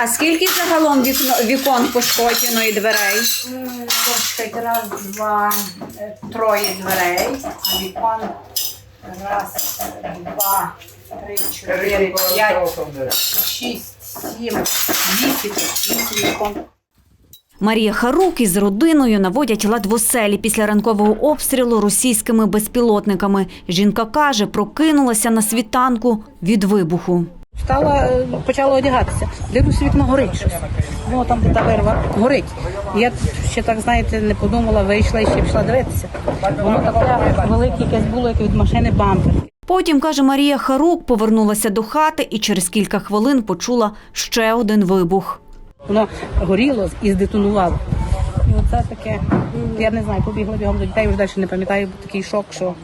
А скільки загалом вікно, вікон пошкоджено і дверей? Почекайте, раз, два, е, троє дверей, а вікон раз, два, три, чотири, п'ять, шість, сім, вісім, вісім вікон. Марія Харук із родиною наводять лад в оселі після ранкового обстрілу російськими безпілотниками. Жінка каже, прокинулася на світанку від вибуху. Встала, е, почала одягатися. Дивлюся, вікно горить щось. Ну, там, де та вирва, горить. Я ще так, знаєте, не подумала, вийшла і ще пішла дивитися. Воно таке велике якесь було, як від машини бампер. Потім, каже Марія Харук, повернулася до хати і через кілька хвилин почула ще один вибух. Воно горіло і здетонувало. І оце таке, я не знаю, побігла бігом до дітей, вже далі не пам'ятаю, бо такий шок, що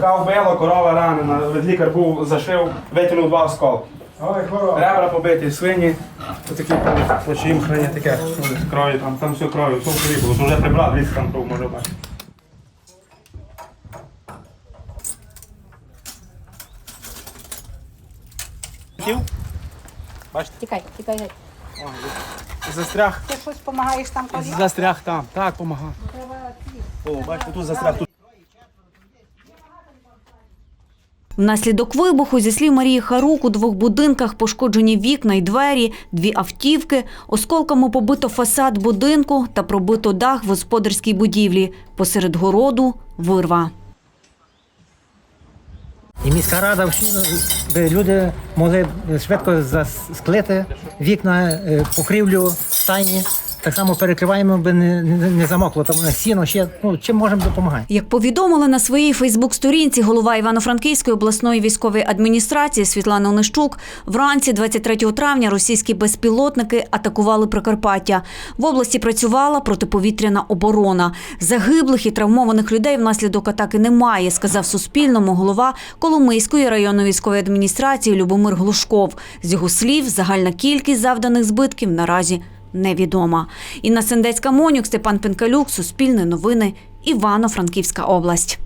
Така вбила, корова ранена, лікар був, зашив, витягнув два осколки. Ребра побиті, свині, такі плечі їм храні таке, з крові, там, там все крові, все в крові було, вже прибрав, дивіться, там кров може бачити. Бачите, тікай, тікай. геть. застряг, Ти щось допомагаєш там коли? застряг там, так, помагав. О, бачите, тут застряг, тут Внаслідок вибуху, зі слів Марії Харук, у двох будинках пошкоджені вікна й двері, дві автівки, осколками побито фасад будинку та пробито дах в господарській будівлі. Посеред городу вирва. І міська рада всі люди могли швидко засклити вікна, е, покрівлю стайні. Так само перекриваємо, би не, не, не замокло. Там на сіно ще ну чим можемо допомагати. Як повідомила на своїй Фейсбук-сторінці голова Івано-Франківської обласної військової адміністрації Світлана Онищук, вранці 23 травня російські безпілотники атакували Прикарпаття. В області працювала протиповітряна оборона. Загиблих і травмованих людей внаслідок атаки немає, сказав Суспільному голова Коломийської районної військової адміністрації Любомир Глушков. З його слів, загальна кількість завданих збитків наразі невідома. Інна Сендецька Монюк, Степан Пенкалюк, Суспільне новини, Івано-Франківська область.